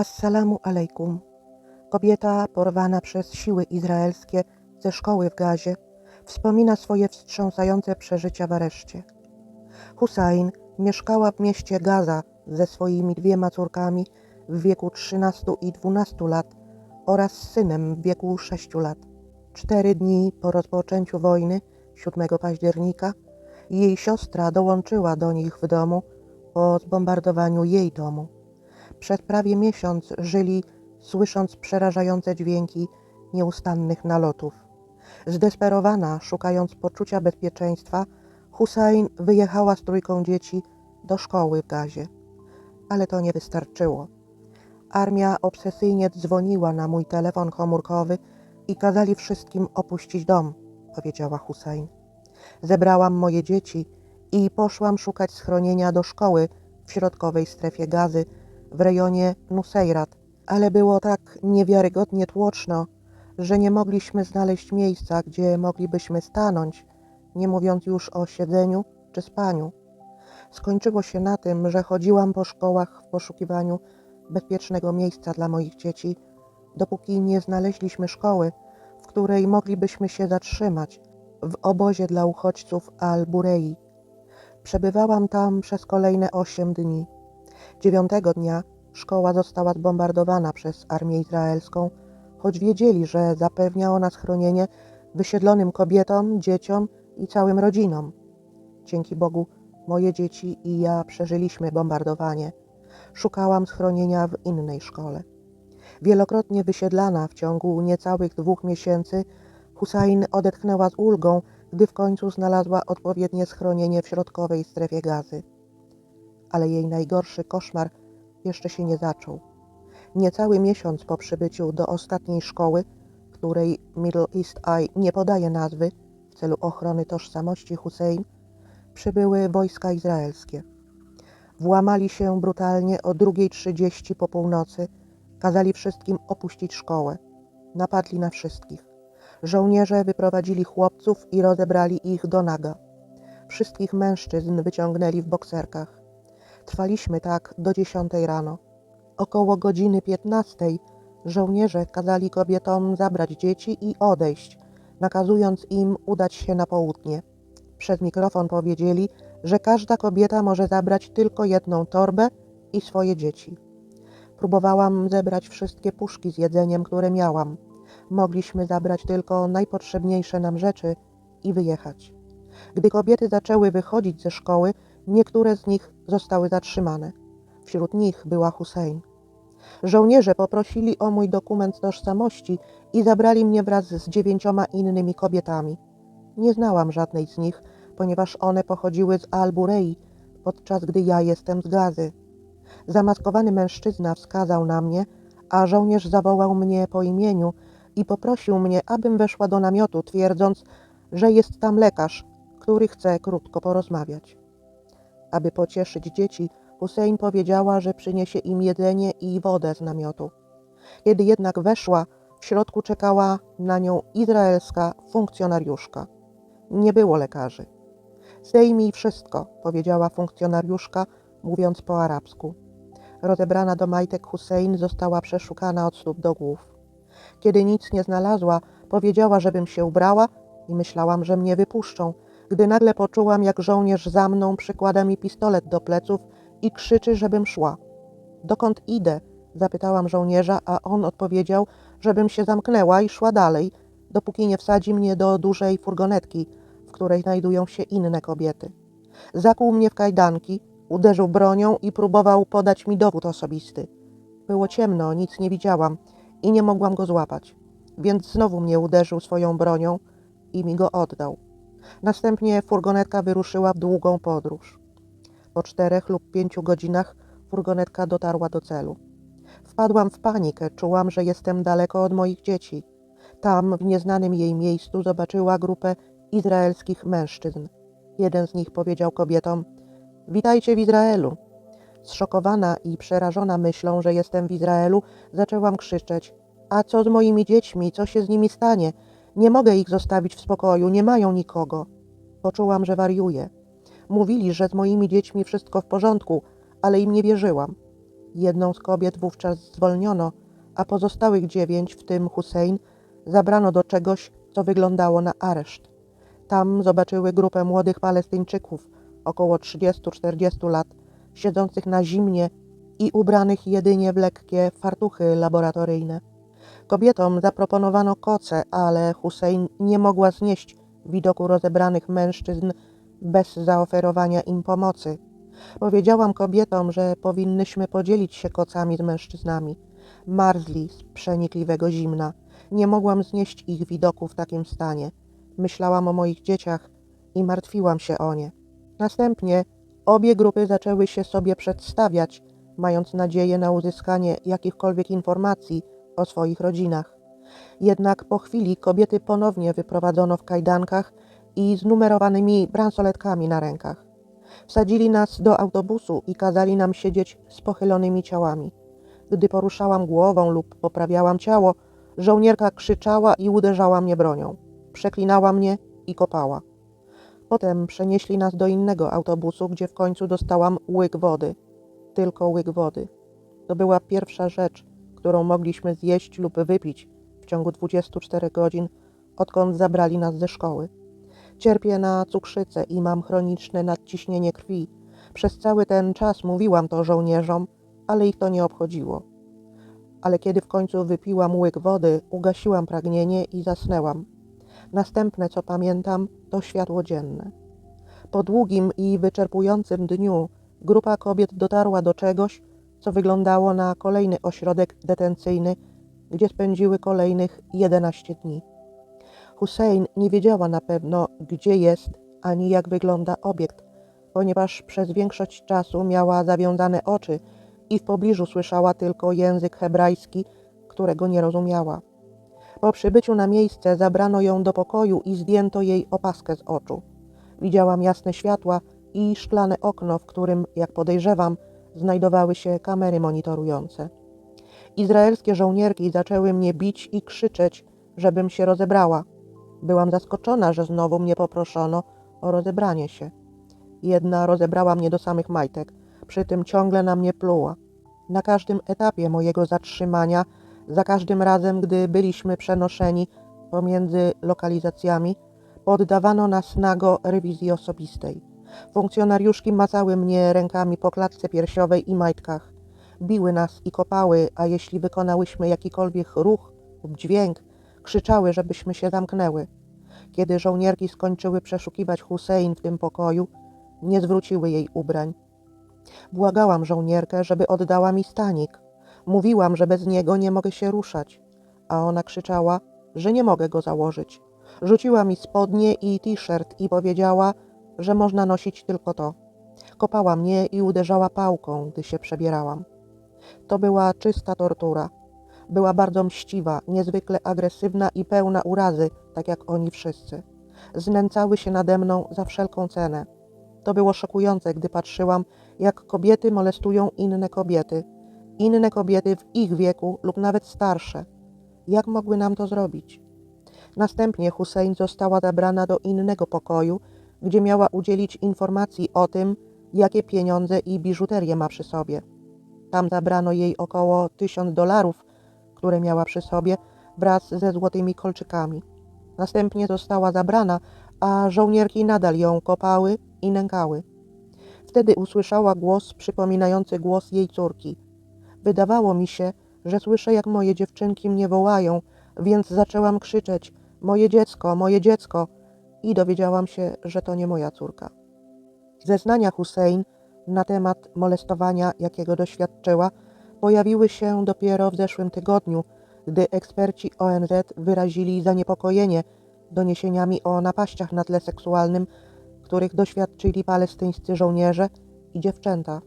Assalamu alaikum. Kobieta porwana przez siły izraelskie ze szkoły w Gazie wspomina swoje wstrząsające przeżycia w areszcie. Hussein mieszkała w mieście Gaza ze swoimi dwiema córkami w wieku 13 i 12 lat oraz synem w wieku 6 lat. Cztery dni po rozpoczęciu wojny, 7 października, jej siostra dołączyła do nich w domu po zbombardowaniu jej domu. Przez prawie miesiąc żyli, słysząc przerażające dźwięki nieustannych nalotów. Zdesperowana, szukając poczucia bezpieczeństwa, Hussein wyjechała z trójką dzieci do szkoły w Gazie. Ale to nie wystarczyło. Armia obsesyjnie dzwoniła na mój telefon komórkowy i kazali wszystkim opuścić dom, powiedziała Hussein. Zebrałam moje dzieci i poszłam szukać schronienia do szkoły w środkowej strefie gazy w rejonie Nuseirat, ale było tak niewiarygodnie tłoczno, że nie mogliśmy znaleźć miejsca, gdzie moglibyśmy stanąć, nie mówiąc już o siedzeniu czy spaniu. Skończyło się na tym, że chodziłam po szkołach w poszukiwaniu bezpiecznego miejsca dla moich dzieci, dopóki nie znaleźliśmy szkoły, w której moglibyśmy się zatrzymać w obozie dla uchodźców Al-Burei. Przebywałam tam przez kolejne osiem dni. Dziewiątego dnia szkoła została zbombardowana przez armię izraelską, choć wiedzieli, że zapewnia ona schronienie wysiedlonym kobietom, dzieciom i całym rodzinom. Dzięki Bogu moje dzieci i ja przeżyliśmy bombardowanie. Szukałam schronienia w innej szkole. Wielokrotnie wysiedlana w ciągu niecałych dwóch miesięcy, Hussein odetchnęła z ulgą, gdy w końcu znalazła odpowiednie schronienie w środkowej strefie gazy. Ale jej najgorszy koszmar jeszcze się nie zaczął. Niecały miesiąc po przybyciu do ostatniej szkoły, której Middle East Eye nie podaje nazwy w celu ochrony tożsamości Hussein, przybyły wojska izraelskie. Włamali się brutalnie o 2.30 po północy, kazali wszystkim opuścić szkołę. Napadli na wszystkich. Żołnierze wyprowadzili chłopców i rozebrali ich do naga. Wszystkich mężczyzn wyciągnęli w bokserkach. Trwaliśmy tak do 10 rano. Około godziny 15 żołnierze kazali kobietom zabrać dzieci i odejść, nakazując im udać się na południe. Przez mikrofon powiedzieli, że każda kobieta może zabrać tylko jedną torbę i swoje dzieci. Próbowałam zebrać wszystkie puszki z jedzeniem, które miałam. Mogliśmy zabrać tylko najpotrzebniejsze nam rzeczy i wyjechać. Gdy kobiety zaczęły wychodzić ze szkoły, niektóre z nich zostały zatrzymane. Wśród nich była Hussein. Żołnierze poprosili o mój dokument tożsamości i zabrali mnie wraz z dziewięcioma innymi kobietami. Nie znałam żadnej z nich, ponieważ one pochodziły z Al-Burei, podczas gdy ja jestem z Gazy. Zamaskowany mężczyzna wskazał na mnie, a żołnierz zawołał mnie po imieniu i poprosił mnie, abym weszła do namiotu, twierdząc, że jest tam lekarz, który chce krótko porozmawiać. Aby pocieszyć dzieci, Hussein powiedziała, że przyniesie im jedzenie i wodę z namiotu. Kiedy jednak weszła, w środku czekała na nią izraelska funkcjonariuszka. Nie było lekarzy. Zdejmij wszystko, powiedziała funkcjonariuszka, mówiąc po arabsku. Rozebrana do majtek Hussein została przeszukana od stóp do głów. Kiedy nic nie znalazła, powiedziała, żebym się ubrała i myślałam, że mnie wypuszczą, gdy nagle poczułam, jak żołnierz za mną przykłada mi pistolet do pleców i krzyczy, żebym szła. Dokąd idę? Zapytałam żołnierza, a on odpowiedział, żebym się zamknęła i szła dalej, dopóki nie wsadzi mnie do dużej furgonetki, w której znajdują się inne kobiety. Zakuł mnie w kajdanki, uderzył bronią i próbował podać mi dowód osobisty. Było ciemno, nic nie widziałam i nie mogłam go złapać, więc znowu mnie uderzył swoją bronią i mi go oddał. Następnie furgonetka wyruszyła w długą podróż. Po czterech lub pięciu godzinach furgonetka dotarła do celu. Wpadłam w panikę, czułam, że jestem daleko od moich dzieci. Tam, w nieznanym jej miejscu, zobaczyła grupę izraelskich mężczyzn. Jeden z nich powiedział kobietom: Witajcie w Izraelu. Zszokowana i przerażona myślą, że jestem w Izraelu, zaczęłam krzyczeć: A co z moimi dziećmi? Co się z nimi stanie? Nie mogę ich zostawić w spokoju, nie mają nikogo. Poczułam, że wariuję. Mówili, że z moimi dziećmi wszystko w porządku, ale im nie wierzyłam. Jedną z kobiet wówczas zwolniono, a pozostałych dziewięć, w tym Hussein, zabrano do czegoś, co wyglądało na areszt. Tam zobaczyły grupę młodych Palestyńczyków, około 30-40 lat, siedzących na zimnie i ubranych jedynie w lekkie fartuchy laboratoryjne. Kobietom zaproponowano koce, ale Hussein nie mogła znieść widoku rozebranych mężczyzn bez zaoferowania im pomocy. Powiedziałam kobietom, że powinnyśmy podzielić się kocami z mężczyznami. Marzli z przenikliwego zimna. Nie mogłam znieść ich widoku w takim stanie. Myślałam o moich dzieciach i martwiłam się o nie. Następnie obie grupy zaczęły się sobie przedstawiać, mając nadzieję na uzyskanie jakichkolwiek informacji o swoich rodzinach. Jednak po chwili kobiety ponownie wyprowadzono w kajdankach i z numerowanymi bransoletkami na rękach. Wsadzili nas do autobusu i kazali nam siedzieć z pochylonymi ciałami. Gdy poruszałam głową lub poprawiałam ciało, żołnierka krzyczała i uderzała mnie bronią. Przeklinała mnie i kopała. Potem przenieśli nas do innego autobusu, gdzie w końcu dostałam łyk wody. Tylko łyk wody. To była pierwsza rzecz, którą mogliśmy zjeść lub wypić w ciągu 24 godzin, odkąd zabrali nas ze szkoły. Cierpię na cukrzycę i mam chroniczne nadciśnienie krwi. Przez cały ten czas mówiłam to żołnierzom, ale ich to nie obchodziło. Ale kiedy w końcu wypiłam łyk wody, ugasiłam pragnienie i zasnęłam. Następne, co pamiętam, to światło dzienne. Po długim i wyczerpującym dniu grupa kobiet dotarła do czegoś, co wyglądało na kolejny ośrodek detencyjny, gdzie spędziły kolejnych 11 dni. Hussein nie wiedziała na pewno, gdzie jest ani jak wygląda obiekt, ponieważ przez większość czasu miała zawiązane oczy i w pobliżu słyszała tylko język hebrajski, którego nie rozumiała. Po przybyciu na miejsce zabrano ją do pokoju i zdjęto jej opaskę z oczu. Widziałam jasne światła i szklane okno, w którym, jak podejrzewam, znajdowały się kamery monitorujące. Izraelskie żołnierki zaczęły mnie bić i krzyczeć, żebym się rozebrała. Byłam zaskoczona, że znowu mnie poproszono o rozebranie się. Jedna rozebrała mnie do samych majtek, przy tym ciągle na mnie pluła. Na każdym etapie mojego zatrzymania, za każdym razem, gdy byliśmy przenoszeni pomiędzy lokalizacjami, poddawano nas nago rewizji osobistej. Funkcjonariuszki macały mnie rękami po klatce piersiowej i majtkach. Biły nas i kopały, a jeśli wykonałyśmy jakikolwiek ruch lub dźwięk, krzyczały, żebyśmy się zamknęły. Kiedy żołnierki skończyły przeszukiwać Hussein w tym pokoju, nie zwróciły jej ubrań. Błagałam żołnierkę, żeby oddała mi stanik. Mówiłam, że bez niego nie mogę się ruszać, a ona krzyczała, że nie mogę go założyć. Rzuciła mi spodnie i t-shirt i powiedziała, że można nosić tylko to. Kopała mnie i uderzała pałką, gdy się przebierałam. To była czysta tortura. Była bardzo mściwa, niezwykle agresywna i pełna urazy, tak jak oni wszyscy. Znęcały się nade mną za wszelką cenę. To było szokujące, gdy patrzyłam, jak kobiety molestują inne kobiety, inne kobiety w ich wieku lub nawet starsze. Jak mogły nam to zrobić? Następnie Hussein została zabrana do innego pokoju, gdzie miała udzielić informacji o tym, jakie pieniądze i biżuterię ma przy sobie. Tam zabrano jej około tysiąc dolarów, które miała przy sobie wraz ze złotymi kolczykami. Następnie została zabrana, a żołnierki nadal ją kopały i nękały. Wtedy usłyszała głos przypominający głos jej córki. Wydawało mi się, że słyszę, jak moje dziewczynki mnie wołają, więc zaczęłam krzyczeć: Moje dziecko, moje dziecko! I dowiedziałam się, że to nie moja córka. Zeznania Hussein na temat molestowania, jakiego doświadczyła, pojawiły się dopiero w zeszłym tygodniu, gdy eksperci ONZ wyrazili zaniepokojenie doniesieniami o napaściach na tle seksualnym, których doświadczyli palestyńscy żołnierze i dziewczęta.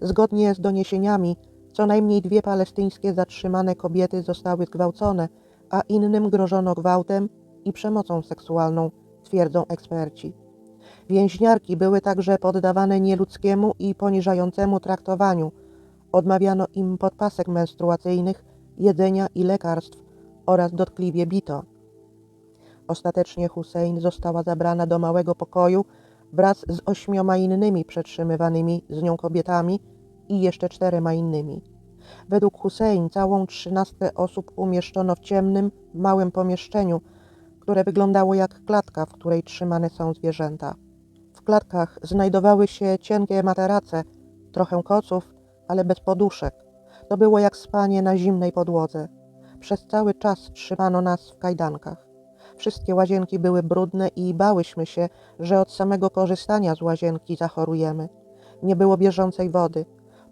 Zgodnie z doniesieniami, co najmniej dwie palestyńskie zatrzymane kobiety zostały zgwałcone, a innym grożono gwałtem i przemocą seksualną, twierdzą eksperci. Więźniarki były także poddawane nieludzkiemu i poniżającemu traktowaniu. Odmawiano im podpasek menstruacyjnych, jedzenia i lekarstw oraz dotkliwie bito. Ostatecznie Hussein została zabrana do małego pokoju wraz z ośmioma innymi przetrzymywanymi z nią kobietami i jeszcze czterema innymi. Według Hussein całą trzynastkę osób umieszczono w ciemnym, małym pomieszczeniu, które wyglądało jak klatka, w której trzymane są zwierzęta. W klatkach znajdowały się cienkie materace, trochę koców, ale bez poduszek. To było jak spanie na zimnej podłodze. Przez cały czas trzymano nas w kajdankach. Wszystkie łazienki były brudne i bałyśmy się, że od samego korzystania z łazienki zachorujemy. Nie było bieżącej wody.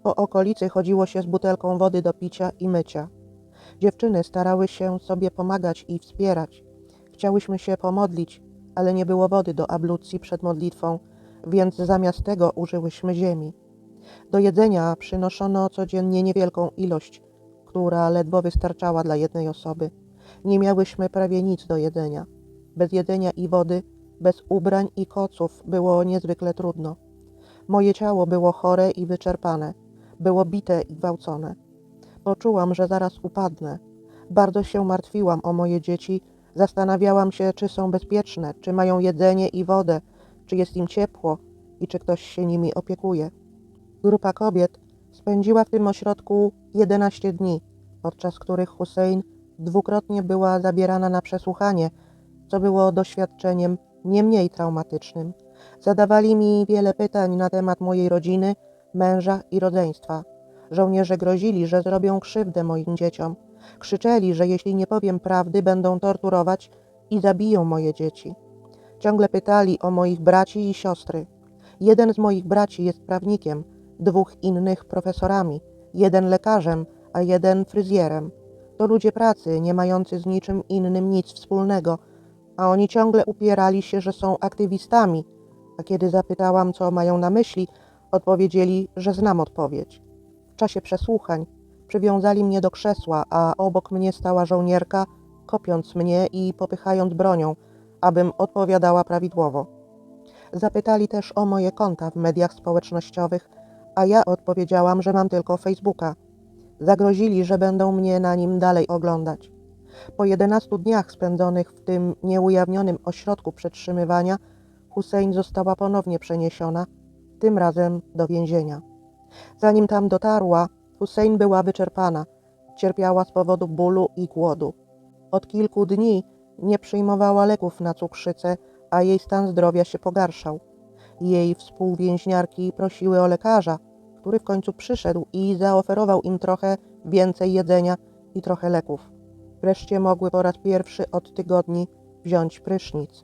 Po okolicy chodziło się z butelką wody do picia i mycia. Dziewczyny starały się sobie pomagać i wspierać. Chciałyśmy się pomodlić, ale nie było wody do ablucji przed modlitwą, więc zamiast tego użyłyśmy ziemi. Do jedzenia przynoszono codziennie niewielką ilość, która ledwo wystarczała dla jednej osoby. Nie miałyśmy prawie nic do jedzenia. Bez jedzenia i wody, bez ubrań i koców było niezwykle trudno. Moje ciało było chore i wyczerpane, było bite i gwałcone. Poczułam, że zaraz upadnę. Bardzo się martwiłam o moje dzieci, zastanawiałam się, czy są bezpieczne, czy mają jedzenie i wodę, czy jest im ciepło i czy ktoś się nimi opiekuje. Grupa kobiet spędziła w tym ośrodku 11 dni, podczas których Hussein dwukrotnie była zabierana na przesłuchanie, co było doświadczeniem nie mniej traumatycznym. Zadawali mi wiele pytań na temat mojej rodziny, męża i rodzeństwa. Żołnierze grozili, że zrobią krzywdę moim dzieciom. Krzyczeli, że jeśli nie powiem prawdy, będą torturować i zabiją moje dzieci. Ciągle pytali o moich braci i siostry. Jeden z moich braci jest prawnikiem, dwóch innych profesorami, jeden lekarzem, a jeden fryzjerem. To ludzie pracy, nie mający z niczym innym nic wspólnego, a oni ciągle upierali się, że są aktywistami, a kiedy zapytałam, co mają na myśli, odpowiedzieli, że znam odpowiedź. W czasie przesłuchań przywiązali mnie do krzesła, a obok mnie stała żołnierka, kopiąc mnie i popychając bronią, abym odpowiadała prawidłowo. Zapytali też o moje konta w mediach społecznościowych, a ja odpowiedziałam, że mam tylko Facebooka. Zagrozili, że będą mnie na nim dalej oglądać. Po 11 dniach spędzonych w tym nieujawnionym ośrodku przetrzymywania, Hussein została ponownie przeniesiona, tym razem do więzienia. Zanim tam dotarła, Hussein była wyczerpana, cierpiała z powodu bólu i głodu. Od kilku dni nie przyjmowała leków na cukrzycę, a jej stan zdrowia się pogarszał. Jej współwięźniarki prosiły o lekarza, który w końcu przyszedł i zaoferował im trochę więcej jedzenia i trochę leków. Wreszcie mogły po raz pierwszy od tygodni wziąć prysznic.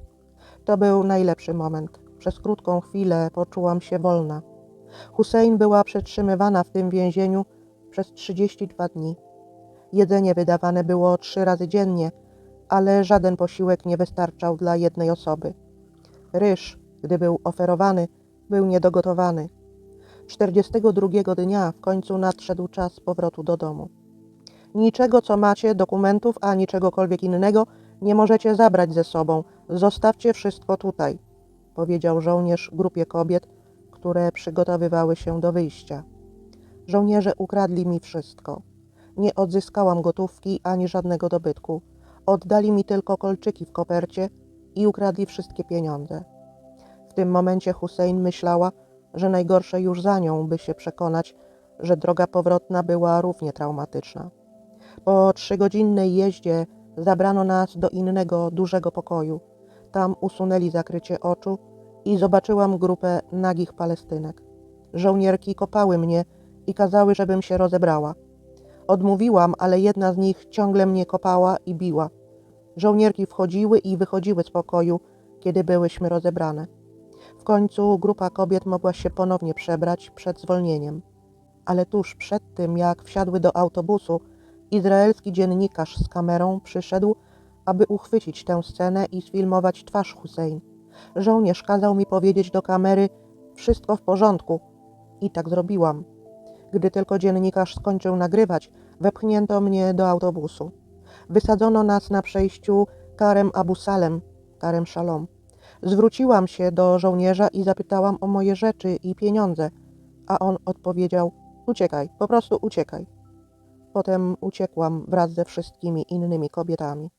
To był najlepszy moment. Przez krótką chwilę poczułam się wolna. Hussein była przetrzymywana w tym więzieniu przez 32 dni. Jedzenie wydawane było trzy razy dziennie, ale żaden posiłek nie wystarczał dla jednej osoby. Ryż, gdy był oferowany, był niedogotowany. 42 dnia w końcu nadszedł czas powrotu do domu. Niczego, co macie, dokumentów ani czegokolwiek innego, nie możecie zabrać ze sobą. Zostawcie wszystko tutaj, powiedział żołnierz grupie kobiet, które przygotowywały się do wyjścia. Żołnierze ukradli mi wszystko. Nie odzyskałam gotówki ani żadnego dobytku. Oddali mi tylko kolczyki w kopercie i ukradli wszystkie pieniądze. W tym momencie Hussein myślała, że najgorsze już za nią, by się przekonać, że droga powrotna była równie traumatyczna. Po trzygodzinnej jeździe zabrano nas do innego, dużego pokoju. Tam usunęli zakrycie oczu i zobaczyłam grupę nagich Palestynek. Żołnierki kopały mnie i kazały, żebym się rozebrała. Odmówiłam, ale jedna z nich ciągle mnie kopała i biła. Żołnierki wchodziły i wychodziły z pokoju, kiedy byłyśmy rozebrane. W końcu grupa kobiet mogła się ponownie przebrać przed zwolnieniem. Ale tuż przed tym, jak wsiadły do autobusu, izraelski dziennikarz z kamerą przyszedł, aby uchwycić tę scenę i sfilmować twarz Hussein. Żołnierz kazał mi powiedzieć do kamery: Wszystko w porządku. I tak zrobiłam. Gdy tylko dziennikarz skończył nagrywać, wepchnięto mnie do autobusu. Wysadzono nas na przejściu Karem Abu Salem, Karem Shalom. Zwróciłam się do żołnierza i zapytałam o moje rzeczy i pieniądze, a on odpowiedział: Uciekaj, po prostu uciekaj. Potem uciekłam wraz ze wszystkimi innymi kobietami.